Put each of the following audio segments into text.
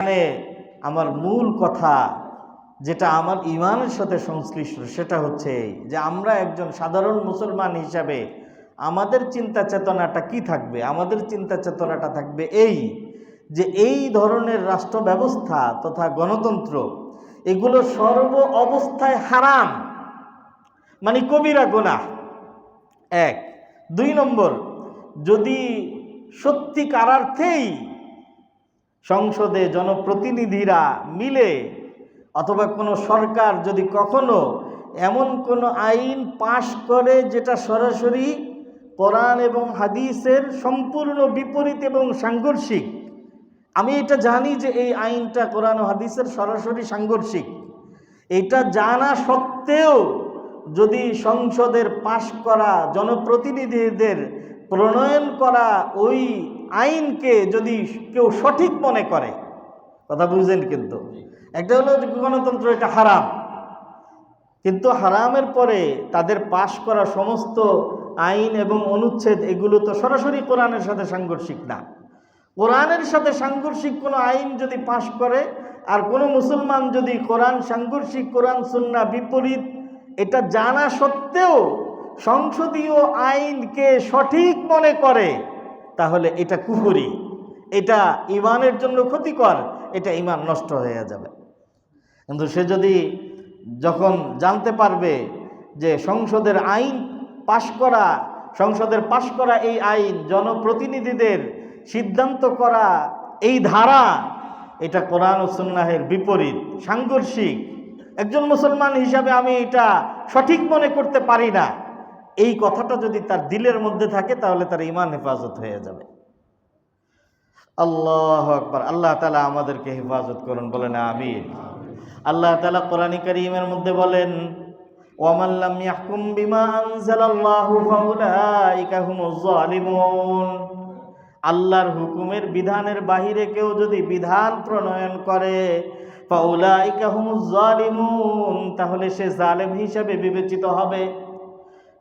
এখানে আমার মূল কথা যেটা আমার ইমানের সাথে সংশ্লিষ্ট সেটা হচ্ছে যে আমরা একজন সাধারণ মুসলমান হিসাবে আমাদের চিন্তা চেতনাটা কি থাকবে? আমাদের চিন্তা চেতনাটা থাকবে এই যে এই ধরনের রাষ্ট্র ব্যবস্থা তথা গণতন্ত্র, এগুলো সর্ব অবস্থায় হারাম। মানে কবিরা গোনাহ। এক। দুই নম্বর, যদি সত্যিকারার্থেই সংসদে জনপ্রতিনিধিরা মিলে, অথবা কোনো সরকার যদি কখনো এমন কোনো আইন পাশ করে যেটা সরাসরি কোরআন এবং হাদিসের সম্পূর্ণ বিপরীত এবং সাংঘর্ষিক, আমি এটা জানি যে এই আইনটা কোরআন ও হাদিসের সরাসরি সাংঘর্ষিক। এটা জানা সত্ত্বেও যদি সংসদের পাশ করা জনপ্রতিনিধিদের প্রণয়ন করা ওই আইনকে যদি কেউ সঠিক মনে করে, কথা বুঝলেন কিন্তু। একটা হলো গণতন্ত্র এটা হারাম। কিন্তু হারামের পরে তাদের পাশ করা সমস্ত আইন এবং অনুচ্ছেদ, এগুলো তো সরাসরি কোরআনের সাথে সাংঘর্ষিক না। কোরআনের সাথে সাংঘর্ষিক কোনো আইন যদি পাশ করে, আর কোনো মুসলমান যদি কোরআন সাংঘর্ষিক, কোরআন সুন্না বিপরীত, এটা জানা সত্ত্বেও সংসদীয় আইনকে সঠিক মনে করে তাহলে এটা কুহুরি এটা ইমানের জন্য ক্ষতিকর, এটা ইমান নষ্ট হয়ে যাবে। কিন্তু সে যদি যখন জানতে পারবে যে সংসদের আইন পাশ করা, সংসদের পাশ করা এই আইন জনপ্রতিনিধিদের সিদ্ধান্ত করা এই ধারা, এটা কোরআন ও সুন্নাহের বিপরীত, সাংঘর্ষিক। একজন মুসলমান হিসাবে আমি এটা সঠিক মনে করতে পারি না। এই কথাটা যদি তার দিলের মধ্যে থাকে, তাহলে তার ইমান হেফাজত হয়ে যাবে। আল্লাহ আকবার। আল্লাহ তালা আমাদেরকে হেফাজত করুন, বলেন আমিন। আল্লাহ তালা কোরআন করিমের মধ্যে বলেন আল্লাহর হুকুমের বিধানের বাহিরে কেউ যদি বিধান প্রণয়ন করে, ফাউলাইকা হুমুজ জালিমুন তাহলে সে জালেম হিসাবে বিবেচিত হবে।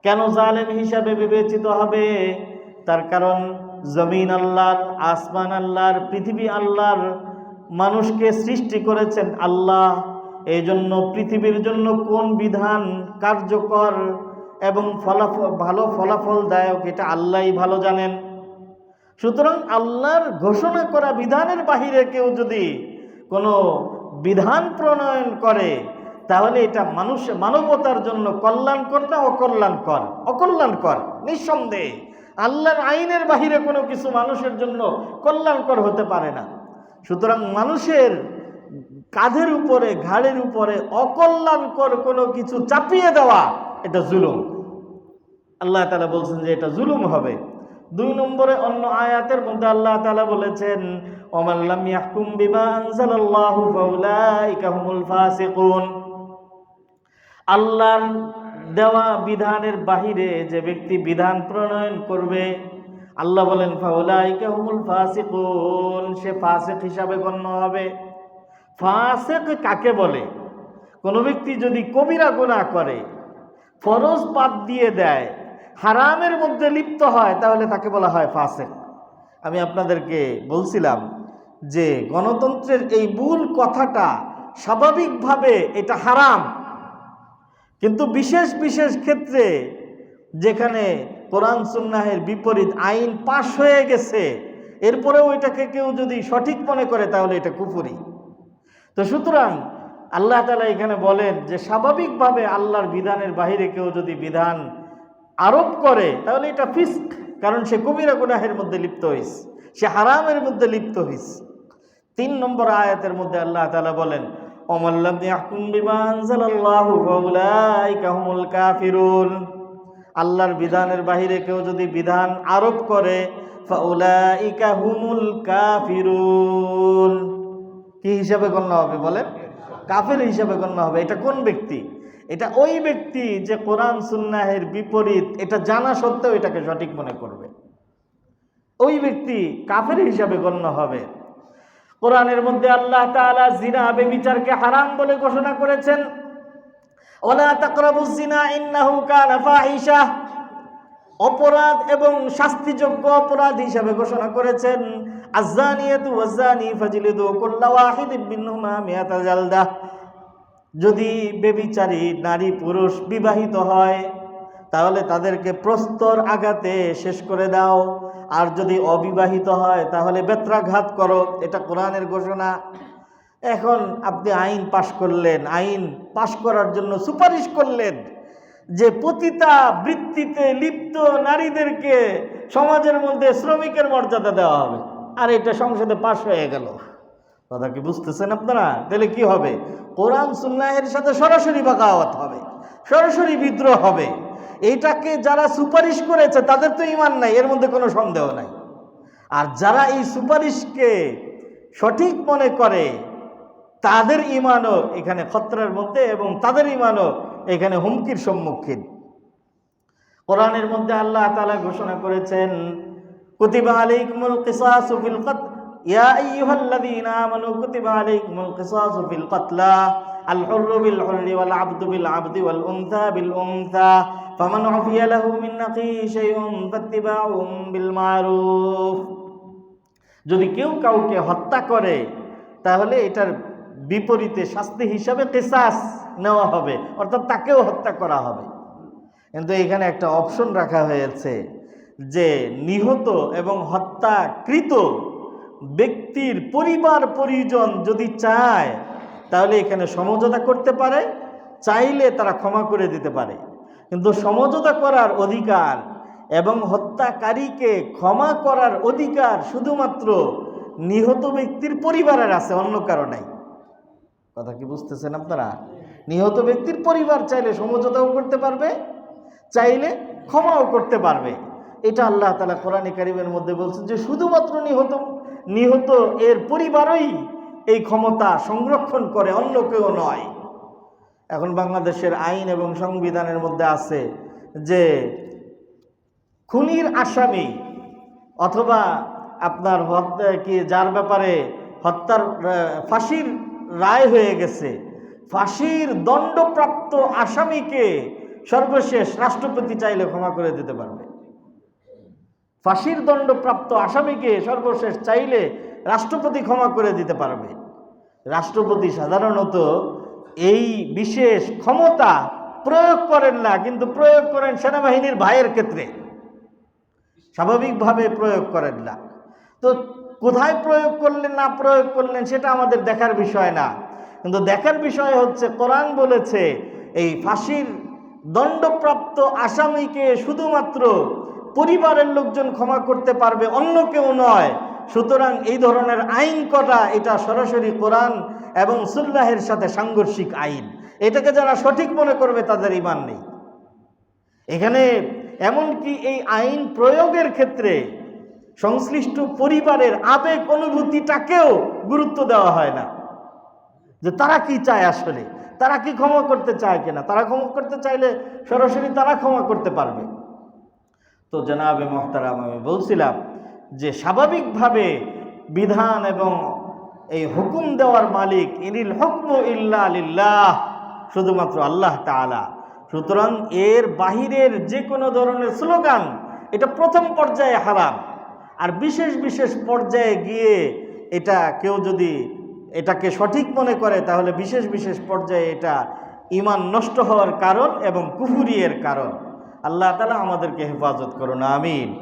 কেন জালেম হিসাবে বিবেচিত হবে? তার কারণ জমিন আল্লাহর, আসমান আল্লাহর, পৃথিবী আল্লাহর মানুষকে সৃষ্টি করেছেন আল্লাহ। এই জন্য পৃথিবীর জন্য কোন বিধান কার্যকর এবং ফলাফল ভালো ফলাফলদায়ক এটা আল্লাহই ভালো জানেন। সুতরাং আল্লাহর ঘোষণা করা বিধানের বাহিরে কেউ যদি কোনো বিধান প্রণয়ন করে তাহলে এটা মানুষ মানবতার জন্য কল্যাণকর না অকল্যাণকর? অকল্যাণকর, নিঃসন্দেহে। আল্লাহর আইনের বাহিরে কোনো কিছু মানুষের জন্য কল্যাণকর হতে পারে না। সুতরাং মানুষের কাঁধের উপরে, ঘাড়ের উপরে অকল্যাণকর কোনো কিছু চাপিয়ে দেওয়া, এটা জুলুম। আল্লাহ তালা বলছেন যে এটা জুলুম হবে। দুই নম্বরে অন্য আয়াতের মধ্যে আল্লাহ তালা বলেছেন ওমাল্লাম ইয়াহকুম বিমা আনজালাল্লাহু ফাউলাইকা হুমুল ফাসিকুন। আল্লাহর দেওয়া বিধানের বাহিরে যে ব্যক্তি বিধান প্রণয়ন করবে, আল্লাহ বলেন সে ফাসিক হিসাবে গণ্য হবে। ফাসিক কাকে বলে? কোনো ব্যক্তি যদি কবিরা গুনাহ করে, ফরজ বাদ দিয়ে দেয়, হারামের মধ্যে লিপ্ত হয়, তাহলে তাকে বলা হয় ফাসেক। আমি আপনাদেরকে বলছিলাম যে গণতন্ত্রের এই মূল কথাটা স্বাভাবিকভাবে এটা হারাম। কিন্তু বিশেষ বিশেষ ক্ষেত্রে যেখানে কোরআন সুন্নাহের বিপরীত আইন পাশ হয়ে গেছে, এরপরেও এটাকে কেউ যদি সঠিক মনে করে, তাহলে এটা কুফুরি। তো সুতরাং আল্লাহ তালা এখানে বলেন যে, স্বাভাবিকভাবে আল্লাহর বিধানের বাহিরে কেউ যদি বিধান আরোপ করে, তাহলে এটা ফিস্ক, কারণ সে কবিরা গুনাহের মধ্যে লিপ্ত হইস, সে হারামের মধ্যে লিপ্ত হইস। তিন নম্বর আয়াতের মধ্যে আল্লাহ তালা বলেন আল্লাহর বিধানের বাহিরে কেউ যদি বিধান আরোপ করে কি হিসাবে গণ্য হবে বলেন? কাফের হিসাবে গণ্য হবে। এটা কোন ব্যক্তি? এটা ওই ব্যক্তি যে কোরআন, সুন্নাহের বিপরীত, এটা জানা সত্ত্বেও এটাকে সঠিক মনে করবে। ওই ব্যক্তি কাফের হিসাবে গণ্য হবে। কোরআনের মধ্যে আল্লাহ তাআলা জিনা, বেবিচারকে হারাম বলে ঘোষণা করেছেন। ওলা তাকরাবুজ জিনা ইন্নাহু কানা ফাহিশা। অপরাধ এবং শাস্তিযোগ্য অপরাধ হিসাবে ঘোষণা করেছেন। আজানিয়াতু ওয়াজানি ফাজলিদু কুল্লা ওয়াহিদিন মিনহুমা মিয়াতা জালদা। যদি বেবিচারী নারী পুরুষ বিবাহিত হয়, তাহলে তাদেরকে প্রস্তর আঘাতে শেষ করে দাও। আর যদি অবিবাহিত হয়, তাহলে বেত্রাঘাত করো। এটা কোরআনের ঘোষণা। এখন আপনি আইন পাশ করলেন। আইন পাশ করার জন্য সুপারিশ করলেন যে পতিতা বৃত্তিতে লিপ্ত নারীদেরকে সমাজের মধ্যে শ্রমিকের মর্যাদা দেওয়া হবে। আর এটা সংসদে পাশ হয়ে গেল। কথা কি বুঝতেছেন আপনারা? তাহলে কি হবে? কোরআন সুন্নাহের সাথে সরাসরি বাগাওয়াত হবে, সরাসরি বিদ্রোহ হবে। এইটাকে যারা সুপারিশ করেছে, তাদের তো ইমান নাই, এর মধ্যে কোনো সন্দেহ নাই। আর যারা এই সুপারিশকে সঠিক মনে করে, তাদের ইমানও এখানে খতরার মধ্যে এবং তাদের ইমানও এখানে হুমকির সম্মুখীন। কোরআনের মধ্যে আল্লাহ তালা ঘোষণা করেছেন, কুতিবা আলাইকুমুল কিসাসু কত ইয়া আইয়ুহাল্লাযীনা আমানু কুতিবা আলাইকুমুল কতলা। আল হুররু বিল হুররি ওয়াল আবদু বিল আবদি ওয়াল উনসা বিল উনসা উফিয়া লাহু মিন আখি শাইউন ফাত্তিবাউন বিল মারুফ যদি কেউ কাউকে হত্যা করে, তাহলে এটার বিপরীতে শাস্তি হিসাবে কেসাস নেওয়া হবে, অর্থাৎ তাকেও হত্যা করা হবে। কিন্তু এখানে একটা অপশন রাখা হয়েছে যে নিহত এবং হত্যাকৃত ব্যক্তির পরিবার পরিজন যদি চায় তাহলে এখানে সমঝোতা করতে পারে, চাইলে তারা ক্ষমা করে দিতে পারে। কিন্তু সমঝোতা করার অধিকার এবং হত্যাকারীকে ক্ষমা করার অধিকার শুধুমাত্র নিহত ব্যক্তির পরিবারের আছে, অন্য কারও নাই। কথা কি বুঝতেছেন আপনারা? নিহত ব্যক্তির পরিবার চাইলে সমঝোতাও করতে পারবে, চাইলে ক্ষমাও করতে পারবে। এটা আল্লাহ তালা কোরআনে কারিমের মধ্যে বলছেন যে শুধুমাত্র নিহত নিহত এর পরিবারই এই ক্ষমতা সংরক্ষণ করে অন্য কেউ নয়। এখন বাংলাদেশের আইন এবং সংবিধানের মধ্যে আছে যে খুনির আসামি অথবা আপনার কি যার ব্যাপারে হত্যার ফাঁসির রায় হয়ে গেছে, ফাঁসির দণ্ডপ্রাপ্ত আসামিকে সর্বশেষ রাষ্ট্রপতি চাইলে ক্ষমা করে দিতে পারবে। ফাঁসির দণ্ডপ্রাপ্ত আসামিকে সর্বশেষ চাইলে রাষ্ট্রপতি ক্ষমা করে দিতে পারবে। রাষ্ট্রপতি সাধারণত এই বিশেষ ক্ষমতা প্রয়োগ করেন না, কিন্তু প্রয়োগ করেন সেনাবাহিনীর ভাইয়ের ক্ষেত্রে। স্বাভাবিকভাবে প্রয়োগ করেন না। তো কোথায় প্রয়োগ করলেন, না প্রয়োগ করলেন, সেটা আমাদের দেখার বিষয় না। কিন্তু দেখার বিষয় হচ্ছে, কোরআন বলেছে, এই ফাঁসির দণ্ডপ্রাপ্ত আসামিকে শুধুমাত্র পরিবারের লোকজন ক্ষমা করতে পারবে, অন্য কেউ নয় সুতরাং এই ধরনের আইন কটা, এটা সরাসরি কোরআন এবং সুল্লাহের সাথে সাংঘর্ষিক আইন। এটাকে যারা সঠিক মনে করবে তাদের ইমান নেই। এখানে এমনকি এই আইন প্রয়োগের ক্ষেত্রে সংশ্লিষ্ট পরিবারের আবেগ অনুভূতিটাকেও গুরুত্ব দেওয়া হয় না। যে তারা কি চায় আসলে? তারা কি ক্ষমা করতে চায় কিনা? তারা ক্ষমা করতে চাইলে সরাসরি তারা ক্ষমা করতে পারবে। তো জনাবে মোহতারাম, আমি বলছিলাম যে স্বাভাবিকভাবে বিধান এবং এই হুকুম দেওয়ার মালিক, ইনিল হুকম ইল্লা লিল্লাহ, শুধুমাত্র আল্লাহ তাআলা। সুতরাং এর বাহিরের যে কোনো ধরনের স্লোগান, এটা প্রথম পর্যায়ে হারাম। আর বিশেষ বিশেষ পর্যায়ে গিয়ে এটা কেউ যদি এটাকে সঠিক মনে করে, তাহলে বিশেষ বিশেষ পর্যায়ে এটা ইমান নষ্ট হওয়ার কারণ এবং কুফুরিয়ের কারণ। আল্লাহ তালা আমাদেরকে হেফাজত করুন, আমিন।